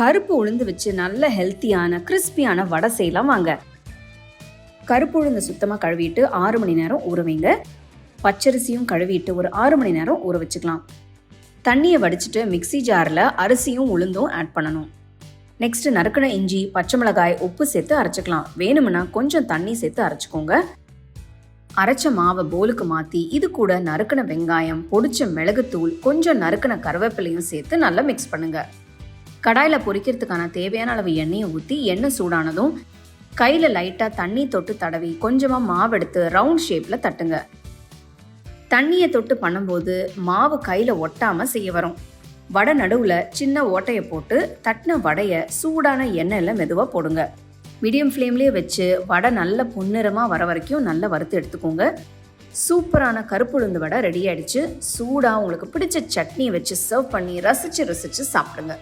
கருப்பு உளுந்து வச்சு நல்ல ஹெல்த்தியான கிறிஸ்பியான வடை செய்யலாம் வாங்க. கருப்பு உளுந்து சுத்தமாக கழுவிட்டு ஆறு மணி நேரம் ஊற வைங்க. பச்சரிசியும் கழுவிட்டு ஒரு ஆறு மணி நேரம் ஊற வச்சுக்கலாம். தண்ணியை வடிச்சிட்டு மிக்ஸி ஜாரில் அரிசியும் உளுந்தும் ஆட் பண்ணணும். நெக்ஸ்ட் நறுக்கின இஞ்சி பச்சை மிளகாய் உப்பு சேர்த்து அரைச்சிக்கலாம். வேணும்னா கொஞ்சம் தண்ணி சேர்த்து அரைச்சிக்கோங்க. அரைச்ச மாவை போலுக்கு மாற்றி இது கூட நறுக்கின வெங்காயம் பொடிச்ச மிளகுத்தூள் கொஞ்சம் நறுக்கின கருவேப்பிலையும் சேர்த்து நல்லா மிக்ஸ் பண்ணுங்க. கடாயில் பொரிக்கிறதுக்கான தேவையான அளவு எண்ணெயை ஊற்றி எண்ணெய் சூடானதும் கையில் லைட்டாக தண்ணி தொட்டு தடவி கொஞ்சமாக மாவு எடுத்து ரவுண்ட் ஷேப்பில் தட்டுங்க. தண்ணியை தொட்டு பண்ணும்போது மாவு கையில் ஒட்டாமல் செய்ய வரும். வடை நடுவில் சின்ன ஓட்டையை போட்டு தட்டின வடையை சூடான எண்ணெயில் மெதுவாக போடுங்க. மீடியம் ஃப்ளேம்லேயே வச்சு வடை நல்ல பொன்னிறமாக வர வரைக்கும் நல்லா வறுத்து எடுத்துக்கோங்க. சூப்பரான கருப்புளுந்து வடை ரெடி ஆயிடுச்சு. சூடாக உங்களுக்கு பிடிச்ச சட்னி வச்சு சர்வ் பண்ணி ரசித்து ரசித்து சாப்பிடுங்க.